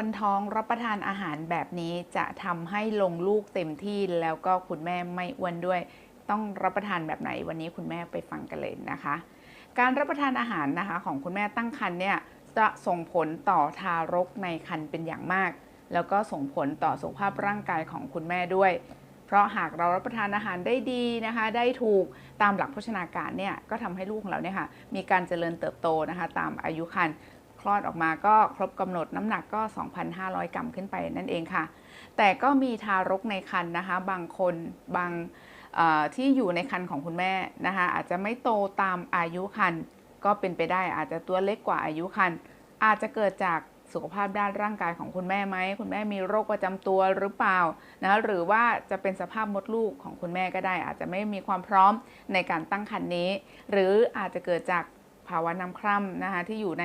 คนท้องรับประทานอาหารแบบนี้จะทำให้ลงลูกเต็มที่แล้วก็คุณแม่ไม่อ้วนด้วย ต้องรับประทานแบบไหนวันนี้คุณแม่ไปฟังกันเลยนะคะ การรับประทานอาหารนะคะ ของคุณแม่ตั้งครรภ์เนี่ยจะส่งผลต่อทารกในครรภ์เป็นอย่างมาก แล้วก็ส่งผลต่อสุขภาพร่างกายของคุณแม่ด้วย เพราะหากเรารับประทานอาหารได้ดีนะคะ ได้ถูกตามหลักโภชนาการเนี่ยก็ทำให้ลูกของเราเนี่ยค่ะมีการเจริญเติบโตนะคะ ตามอายุครรภ์ คลอดออกมาก็ครบกำหนดน้ำหนักก็ 2,500 กรัมขึ้นไปนั่นเองค่ะ แต่ก็มีทารกในครรภ์นะคะ บางคนบางที่อยู่ในครรภ์ของคุณแม่นะคะ อาจจะไม่โตตามอายุครรภ์ก็เป็นไปได้อาจจะตัวเล็กกว่าอายุครรภ์อาจจะเกิดจากสุขภาพด้านร่างกายของคุณแม่ไหม คุณแม่มีโรคประจำตัวหรือเปล่านะหรือว่าจะเป็นสภาพมดลูกของคุณแม่ก็ได้ อาจจะไม่มีความพร้อมในการตั้งครรภ์นี้ หรืออาจจะเกิดจาก ภาวะน้ำคร่ำนะคะที่อยู่ใน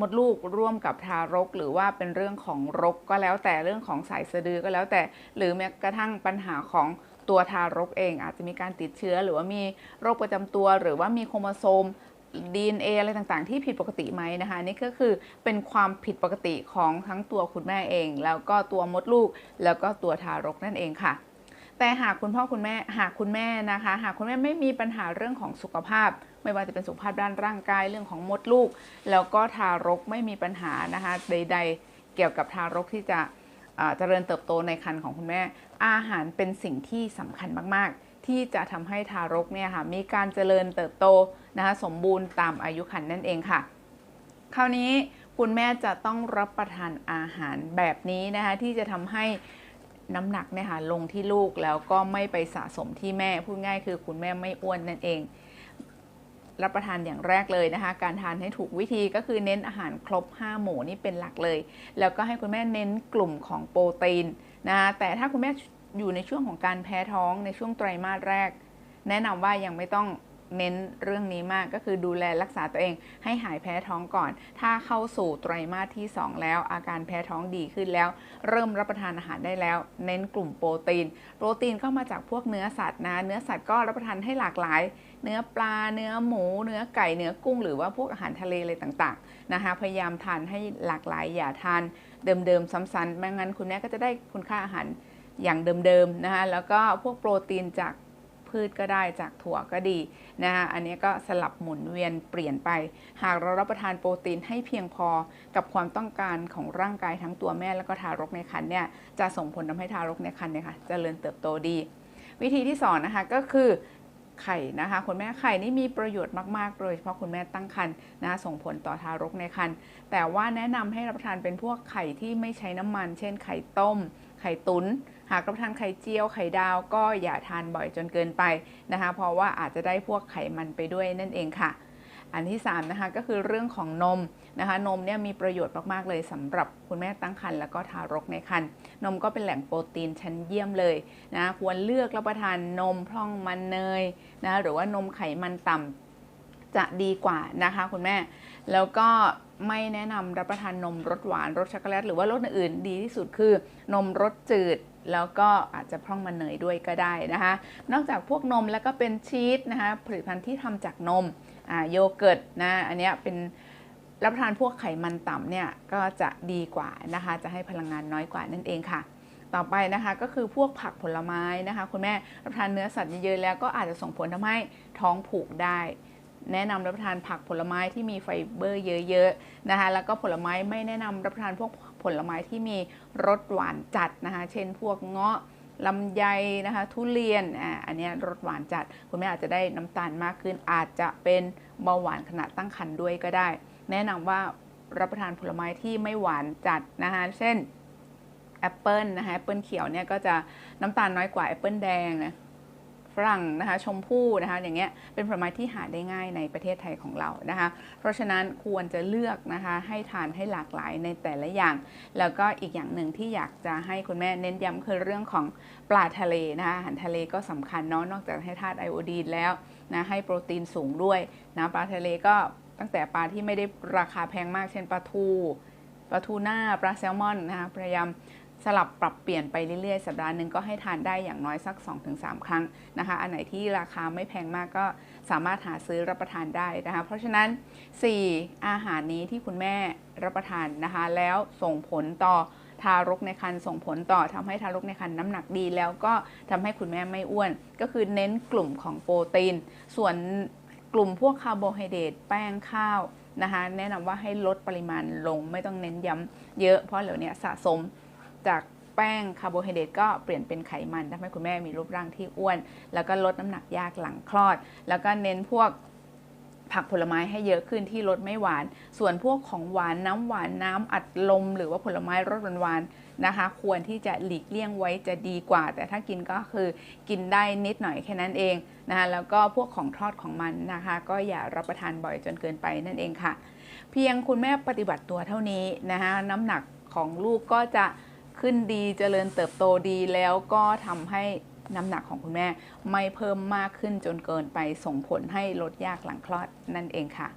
มดลูกร่วมกับทารก หรือว่าเป็นเรื่องของรกก็แล้วแต่เรื่องของสายสะดือก็แล้วแต่ หรือแม้กระทั่งปัญหาของตัวทารกเอง อาจจะมีการติดเชื้อ หรือว่ามีโรคประจำตัว หรือว่ามีโครโมโซม DNA อะไรต่างๆ ที่ผิดปกติไหมนะคะ นี่ก็คือเป็นความผิดปกติของทั้งตัวคุณแม่เอง แล้วก็ตัวมดลูก แล้วก็ตัวทารกนั่นเองค่ะ แต่หากคุณพ่อคุณแม่หากคุณแม่นะคะ หากคุณแม่ไม่มีปัญหาเรื่องของสุขภาพ ไม่ว่าจะเป็นสุขภาพด้านร่างกายเรื่องของมดลูก แล้วก็ทารกไม่มีปัญหานะคะใด ๆ เกี่ยวกับทารกที่จะอ่าเจริญเติบโตในครรภ์ของคุณแม่ อาหารเป็นสิ่งที่สำคัญมากๆ ที่จะทำให้ทารกเนี่ยค่ะมีการเจริญเติบโตนะคะสมบูรณ์ตามอายุครรภ์นั่นเองค่ะ คราวนี้คุณแม่จะต้องรับประทานอาหารแบบนี้นะคะที่จะทำให้ น้ำหนักเนี่ยค่ะลงที่ลูกแล้วก็ไม่ไปสะสมที่แม่พูดง่ายคือคุณแม่ไม่อ้วนนั่นเอง รับประทานอย่างแรกเลยนะคะ การทานให้ถูกวิธีก็คือเน้นอาหารครบ 5 หมู่นี่เป็นหลักเลย แล้วก็ให้คุณแม่เน้นกลุ่มของโปรตีนนะคะแต่ถ้าคุณแม่อยู่ในช่วงของการแพ้ท้องในช่วงไตรมาสแรก แนะนำว่ายังไม่ต้อง เน้นเรื่องนี้มากก็คือดูแลรักษาตัวเองให้หายแพ้ท้องก่อน ถ้าเข้าสู่ไตรมาสที่ 2 แล้ว อาการแพ้ท้องดีขึ้นแล้ว เริ่มรับประทานอาหารได้แล้ว เน้นกลุ่มโปรตีน โปรตีนก็มาจากพวกเนื้อสัตว์นะ เนื้อสัตว์ก็รับประทานให้หลากหลาย เนื้อปลา เนื้อหมู เนื้อไก่ เนื้อกุ้ง หรือว่าพวกอาหารทะเลอะไรต่างๆนะคะ พยายามทานให้หลากหลาย อย่าทานเดิมๆซ้ำๆไม่งั้นคุณแม่ก็จะได้คุณค่าอาหารอย่างเดิมๆนะคะ แล้วก็พวกโปรตีนจาก พืชก็ได้จากถั่วก็ดีนะคะอันนี้ก็สลับหมุนเวียนเปลี่ยนไป หากเรารับประทานโปรตีนให้เพียงพอกับความต้องการของร่างกายทั้งตัวแม่แล้วก็ทารกในครรภ์เนี่ยจะส่งผลทำให้ทารกในครรภ์เนี่ยค่ะเจริญเติบโตดี วิธีที่สองนะคะก็คือไข่นะคะคุณแม่ไข่นี่มีประโยชน์มากๆโดยเฉพาะคุณแม่ตั้งครรภ์นะคะส่งผลต่อทารกในครรภ์แต่ว่าแนะนำให้รับประทานเป็นพวกไข่ที่ไม่ใช้น้ำมัน เช่นไข่ต้ม ไข่ตุน๋นหากรับประทานไข่เจียวไข่ดาวก็อย่าทานบ่อยจนเกินไปนะคะ เพราะว่าอาจจะได้พวกไขมันไปด้วยนั่นเองค่ะ อันที่3นะคะก็คือเรื่องของนมนะคะนมเนี่ยมีประโยชน์มากๆเลยสำหรับคุณแม่ตั้งครรภ์แล้วก็ทารกในครรภ์นมก็เป็นแหล่งโปรตีนชั้นเยี่ยมเลยนะควรเลือกรับประทานนมพร่องมันเนยนะหรือว่านมไขมันต่ำจะดีกว่านะคะคุณแม่แล้วก็ ไม่แนะนำรับประทานนมรสหวานรสช็อกโกแลตหรือว่ารสอื่นดีที่สุดคือนมรสจืด แล้วก็อาจจะพร่องมันเนยด้วยก็ได้นะคะ นอกจากพวกนมแล้วก็เป็นชีสนะคะผลิตภัณฑ์ที่ทำจากนมโยเกิร์ตนะอันนี้เป็นรับประทานพวกไขมันต่ำเนี่ยก็จะดีกว่านะคะ จะให้พลังงานน้อยกว่านั่นเองค่ะ ต่อไปนะคะก็คือพวกผักผลไม้นะคะ คุณแม่รับประทานเนื้อสัตว์เยอะๆแล้วก็อาจจะส่งผลทำให้ท้องผูกได้ แนะนำรับประทานผักผลไม้ที่มีไฟเบอร์เยอะๆนะคะ แล้วก็ผลไม้ไม่แนะนำรับประทานพวกผลไม้ที่มีรสหวานจัดนะคะ เช่นพวกเงาะลำไยนะคะทุเรียนอ่าอันนี้รสหวานจัด คุณแม่อาจจะได้น้ำตาลมากขึ้น อาจจะเป็นเบาหวานขณะตั้งครรภ์ด้วยก็ได้ แนะนำว่ารับประทานผลไม้ที่ไม่หวานจัดนะคะเช่นแอปเปิลนะคะแอปเปิลเขียวเนี่ยก็จะน้ำตาลน้อยกว่าแอปเปิลแดงนะ ฝรั่งนะคะชมพู่นะคะอย่างเงี้ยเป็นผลไม้ที่หาได้ง่ายในประเทศไทยของเรานะคะเพราะฉะนั้นควรจะเลือกนะคะให้ทานให้หลากหลายในแต่ละอย่าง แล้วก็อีกอย่างหนึ่งที่อยากจะให้คุณแม่เน้นย้ำคือเรื่องของปลาทะเลนะคะอาหารทะเลก็สำคัญเนาะนอกจากให้ธาตุไอโอดีนแล้วนะให้โปรตีนสูงด้วยนะปลาทะเลก็ตั้งแต่ปลาที่ไม่ได้ราคาแพงมากเช่นปลาทูปลาทูน่าปลาแซลมอนนะคะพยายาม สลับปรับเปลี่ยนไปเรื่อยๆ สัปดาห์หนึ่งก็ให้ทานได้อย่างน้อยสัก 2-3 ครั้งนะคะ อันไหนที่ราคาไม่แพงมากก็สามารถหาซื้อรับประทานได้นะคะ เพราะฉะนั้น 4 อาหารนี้ที่คุณแม่รับประทานนะคะ แล้วส่งผลต่อทารกในครรภ์ส่งผลต่อทำให้ทารกในครรภ์น้ำหนักดี แล้วก็ทำให้คุณแม่ไม่อ้วน ก็คือเน้นกลุ่มของโปรตีน ส่วนกลุ่มพวกคาร์โบไฮเดรตแป้งข้าวนะคะแนะนำว่าให้ลดปริมาณลงไม่ต้องเน้นย้ำเยอะเพราะเดี๋ยวนี้สะสม จากแป้งคาร์โบไฮเดรตก็เปลี่ยนเป็นไขมันทำให้คุณแม่มีรูปร่างที่อ้วน แล้วก็ลดน้ำหนักยากหลังคลอด แล้วก็เน้นพวกผักผลไม้ให้เยอะขึ้นที่รสไม่หวาน ส่วนพวกของหวานน้ำหวานน้ำอัดลม หรือว่าผลไม้รสหวานๆนะคะ ควรที่จะหลีกเลี่ยงไว้จะดีกว่า แต่ถ้ากินก็คือกินได้นิดหน่อยแค่นั้นเองนะคะแล้วก็พวกของทอดของมันนะคะ ก็อย่ารับประทานบ่อยจนเกินไปนั่นเองค่ะ เพียงคุณแม่ปฏิบัติตัวเท่านี้นะคะน้ำหนักของลูกก็จะ ขึ้นดีเจริญเติบโตดีแล้วก็ทำให้น้ำหนักของคุณแม่ไม่เพิ่มมากขึ้นจนเกินไปส่งผลให้ลดยากหลังคลอดนั่นเองค่ะ